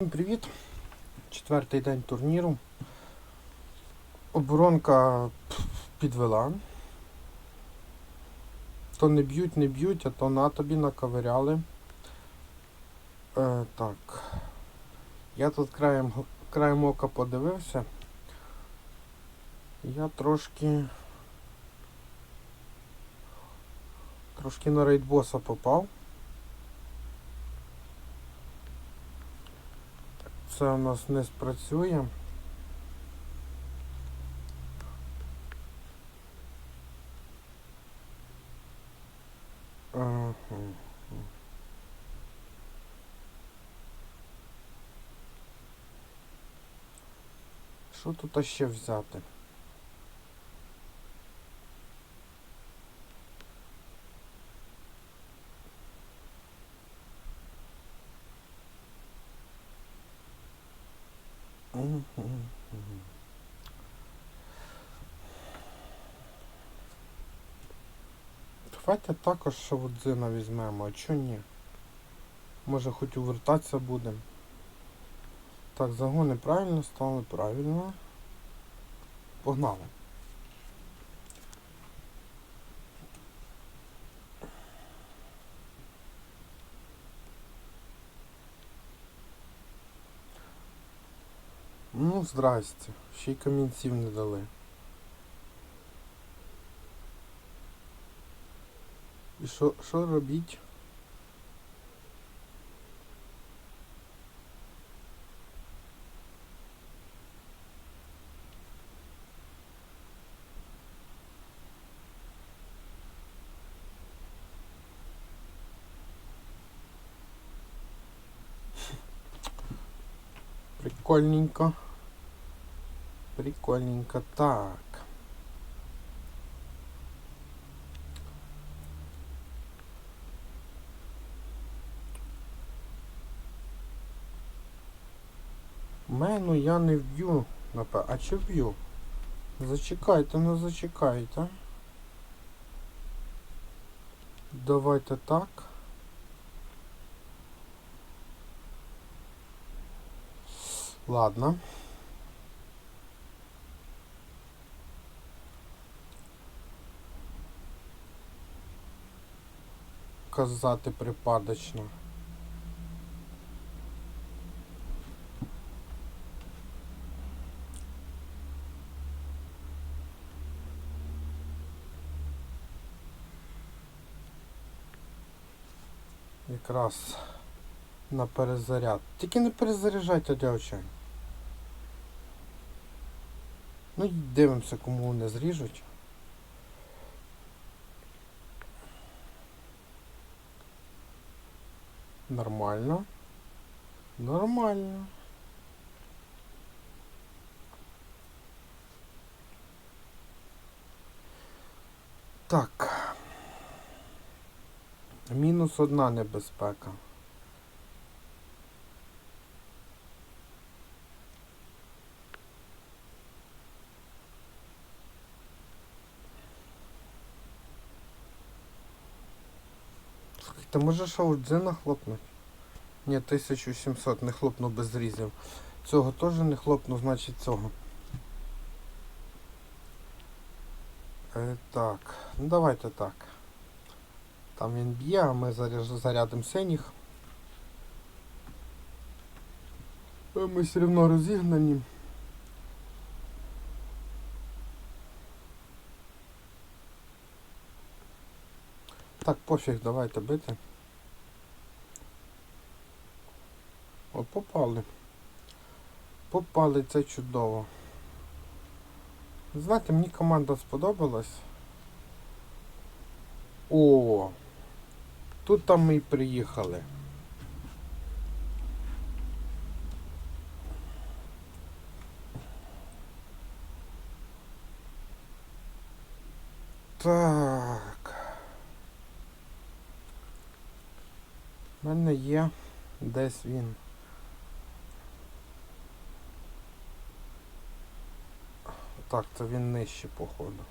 Всім Привіт! Четвертий день турніру. Оборонка підвела. То не б'ють, не б'ють, а то на тобі наковиряли. Е, так. Я тут краєм, краєм ока подивився. Я трошки. Трошки на рейдбоса попав. Це у нас не спрацює. Що тут ще взяти? Давайте також шавудзина візьмемо, а чо ні? Може хоч увертатися будемо. Так, загони правильно стали, правильно. Погнали. Ну, здрасте. Ще й камінців не дали. І що, що робіть? Прикольненько. Прикольненько. Так. Мену я не вб'ю. А чи вб'ю? Зачекайте, ну зачекайте. Давайте так. Ладно. Казати припадочно. Якраз на перезаряд. Тільки не перезаряджайте, дівчата. Ну дивимося, кому вони зріжуть. Нормально. Нормально. Так. Мінус одна небезпека. Слухайте, може шаудзина хлопнуть? Ні, 1700 не хлопну без зрізів. Цього теж не хлопну, значить цього. Е, так, ну давайте так. Там він б'є, а ми зарядимо синіх. Е, Ми все одно розігнані. Так, пофіг, давайте бити. От попали. Попали, це чудово. Знаєте, мені команда сподобалась. О! Тут там ми і приїхали. Так. У мене є десь він. Так, це він нижче, походу.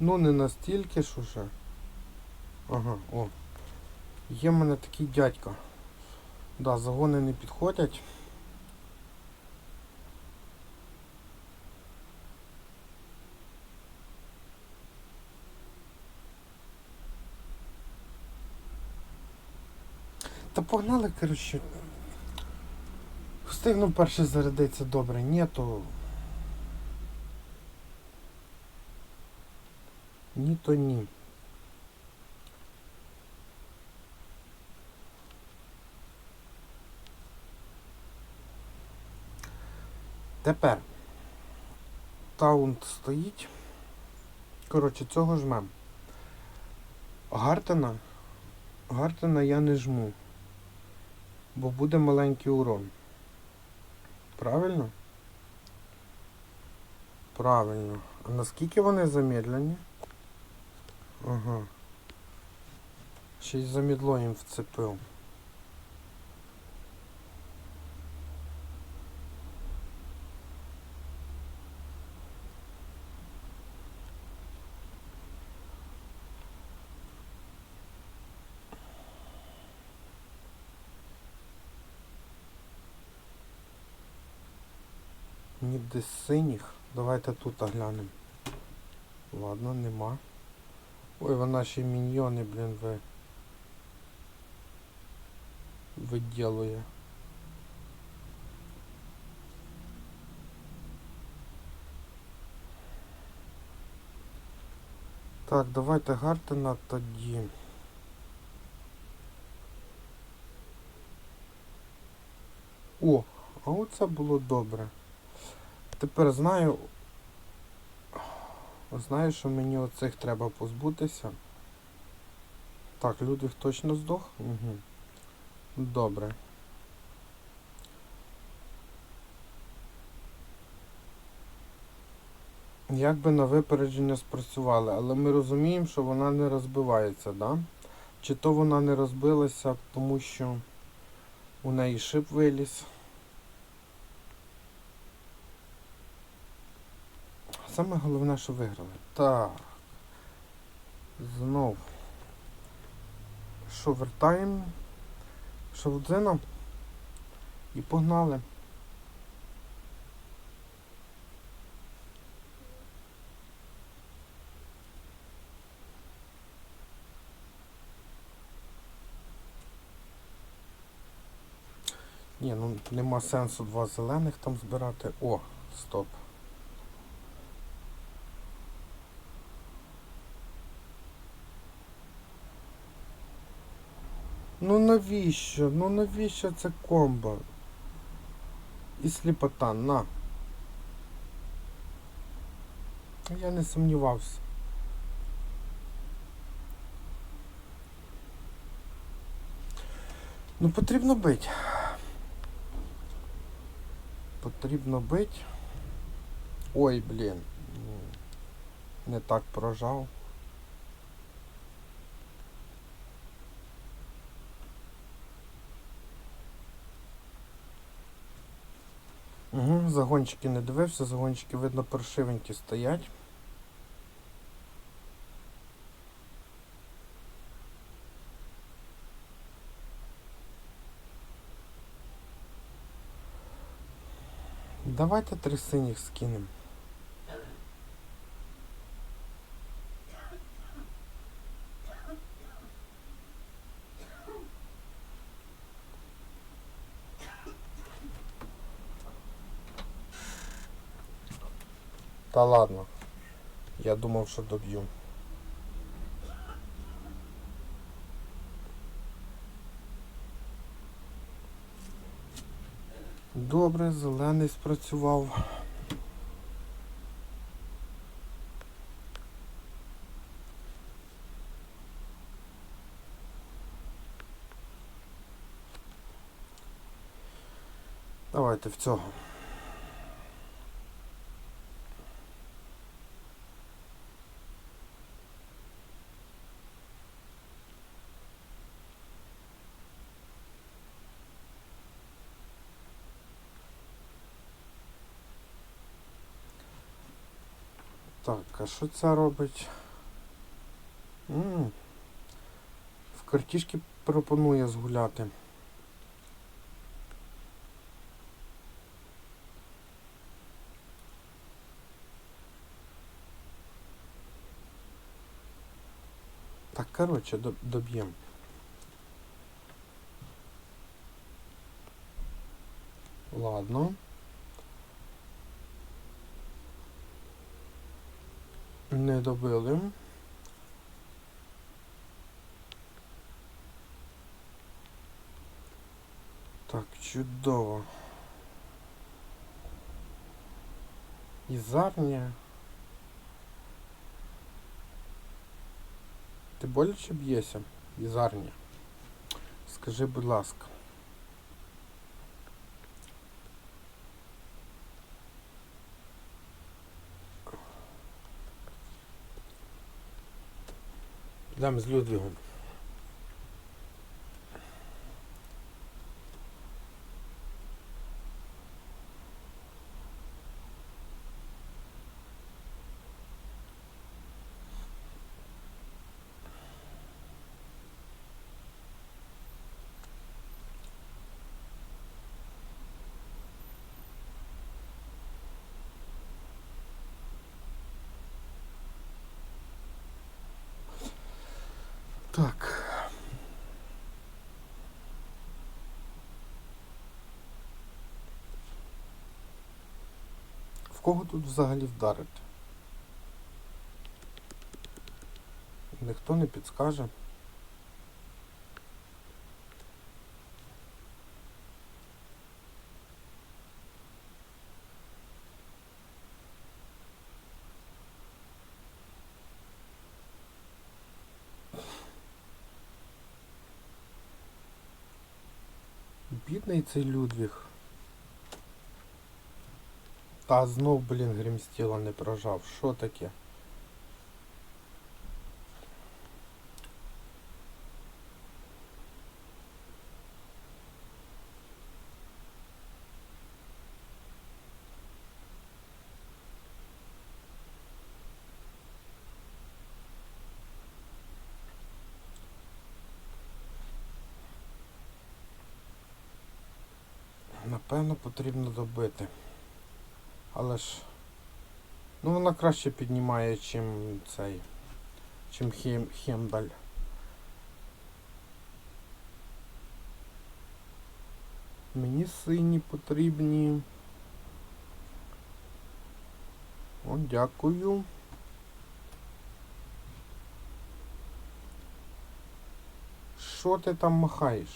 Ну, не настільки ж уже. Ага, о. Є в мене такий дядько. Да, загони не підходять. Та погнали, коротше. Встигну перше зарядитися добре, ні, то. Ні, то ні. Тепер таунт стоїть. Коротше, цього жмем. Гартена. Гартена я не жму. Бо буде маленький урон. Правильно? Правильно. А наскільки вони замедлені? Ага. Ще й замідло їм вцепив. Ніде синіх. Давайте тут оглянемо. Ладно, нема. Ой, вона ще міньйони, блін, ви. Виділує. Так, давайте Гартена тоді. О, а оце було добре. Тепер знаю. Знаю, що мені оцих треба позбутися. Так, Людвиг точно здох? Угу. Добре. Як би на випередження спрацювали, але ми розуміємо, що вона не розбивається, да? Чи то вона не розбилася, тому що у неї шип виліз. Саме головне, що виграли. Так. Знов. Що вертаємо? Шовдзина. І погнали. Ні, ну нема сенсу два зелених там збирати. О, стоп. Ну навіщо? Ну навіщо це комбо? І сліпота, на. Я не сумнівався. Ну потрібно бить. Потрібно бить. Ой, блін. Не так прожав. Загончики не дивився, загончики, видно, паршивенькі стоять. Давайте три синіх скинемо. Та ладно. Я думав, що доб'ю. Добре, зелений спрацював. Давайте в цього. Так, а що це робить? М -м -м. В картішки пропонує згуляти. Так, коротше, доб'ємо. Ладно. Не добили. Так, чудово. Ізарня. Ти боляче б'єшся? Ізарня. Скажи, будь ласка. Йдемо з Людвігом. Так. В кого тут взагалі вдарити? Ніхто не підскаже. Бідний цей Людвіг. Та знов, блін, гримстіла не прожав. Що таке? Напевно, потрібно добити. Але ж. Ну вона краще піднімає, чим цей. Чим хем, Хемдаль. Мені сині потрібні. О, дякую. Що ти там махаєш?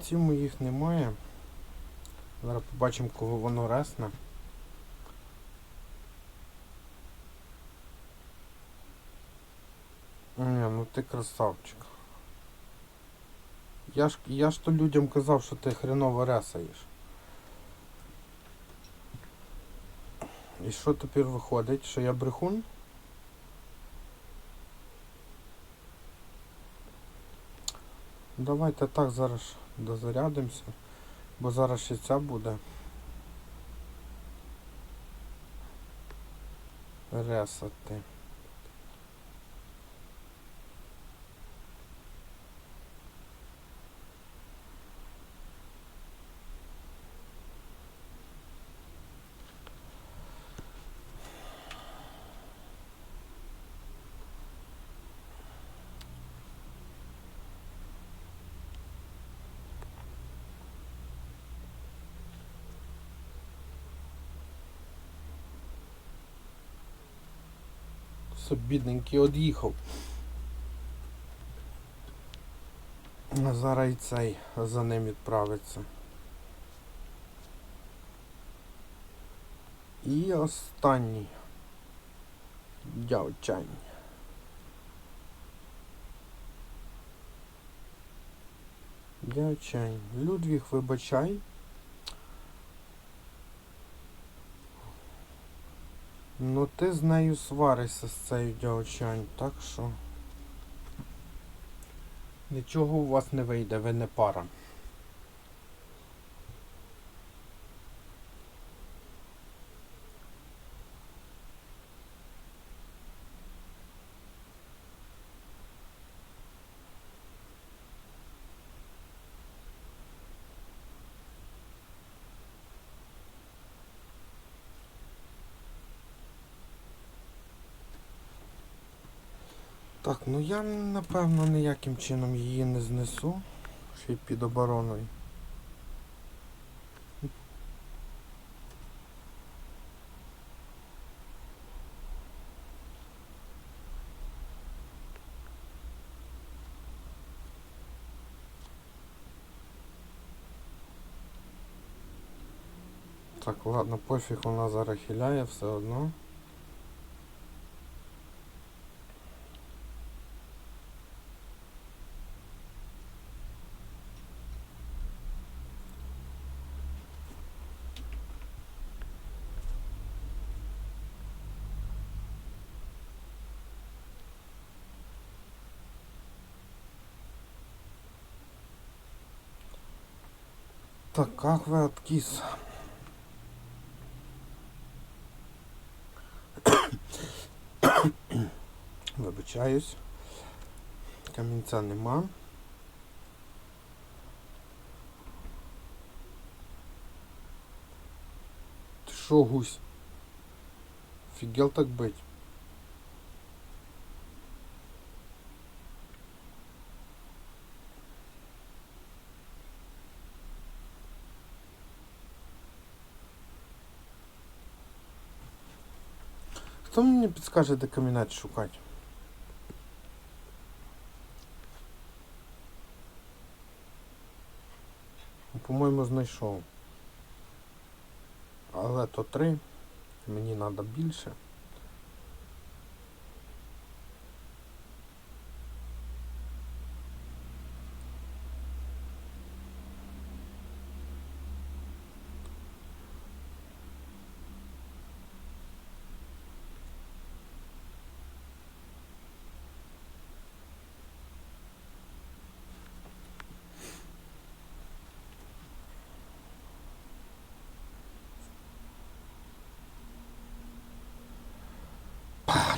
Камінців моїх немає. Зараз побачимо, кого воно ресне. Ні, ну ти красавчик. Я ж, я ж то людям казав, що ти хреново ресаєш. І що тепер виходить? Що я брехун? Давайте так зараз дозарядимося, бо зараз ще ця буде. Ресати. Все, бідненький од'їхав. Зараз і цей за ним відправиться. І останній. Дявчань. Дявчань. Людвіг, вибачай. Ну ти з нею сваришся з цією дівчань, так що нічого у вас не вийде, ви не пара. Так, ну я напевно ніяким чином її не знесу. Ще й під обороною. Так, ладно, пофіг, вона зараз хиляє все одно. Так, как вы откис? Вибачаюсь. Камінця нема. Ти що, гусь? Фігел так бить. Хто мені підскаже, де камінець шукати? Ну, По-моєму, знайшов. Але то три. Мені треба більше.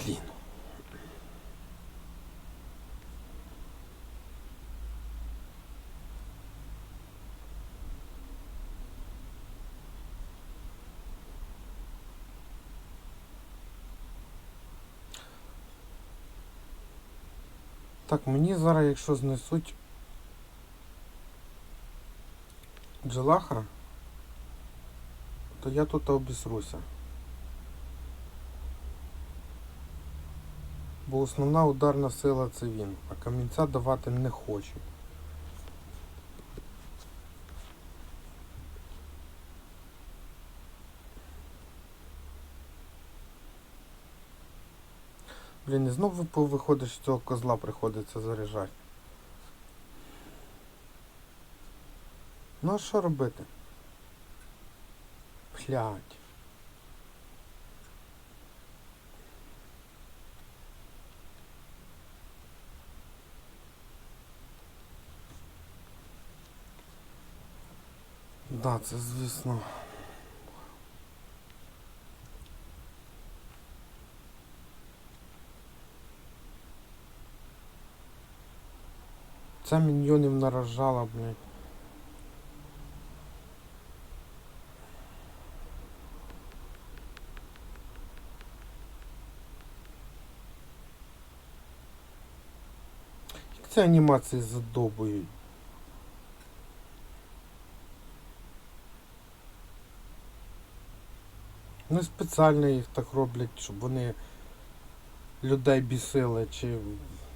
Блін. Так, мені зараз, якщо знесуть джелаха, то я тут обісруся. Бо основна ударна сила це він, а камінця давати не хочу. Блін, і знову виходить, що цього козла приходиться заряджати. Ну а що робити? Блядь. Да, це звісно. Це міньйонів наражала, блядь. Як ці анімації задобують? Не спеціально їх так роблять, щоб вони людей бісили, чи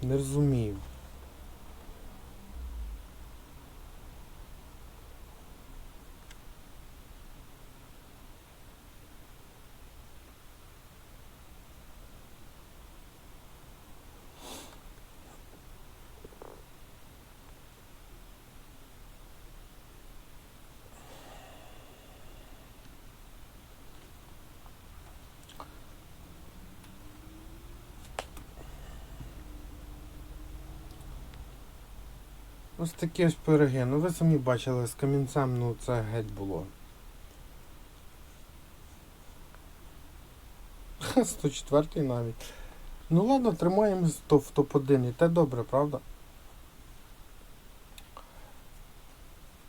не розумію. Ось такі ось пироги. Ну ви самі бачили, з камінцем, ну це геть було. 104 навіть. Ну ладно, тримаємось в топ-1 і те добре, правда?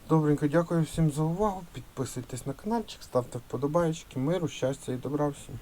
Добренько, дякую всім за увагу. Підписуйтесь на каналчик, ставте вподобайки, миру, щастя і добра всім.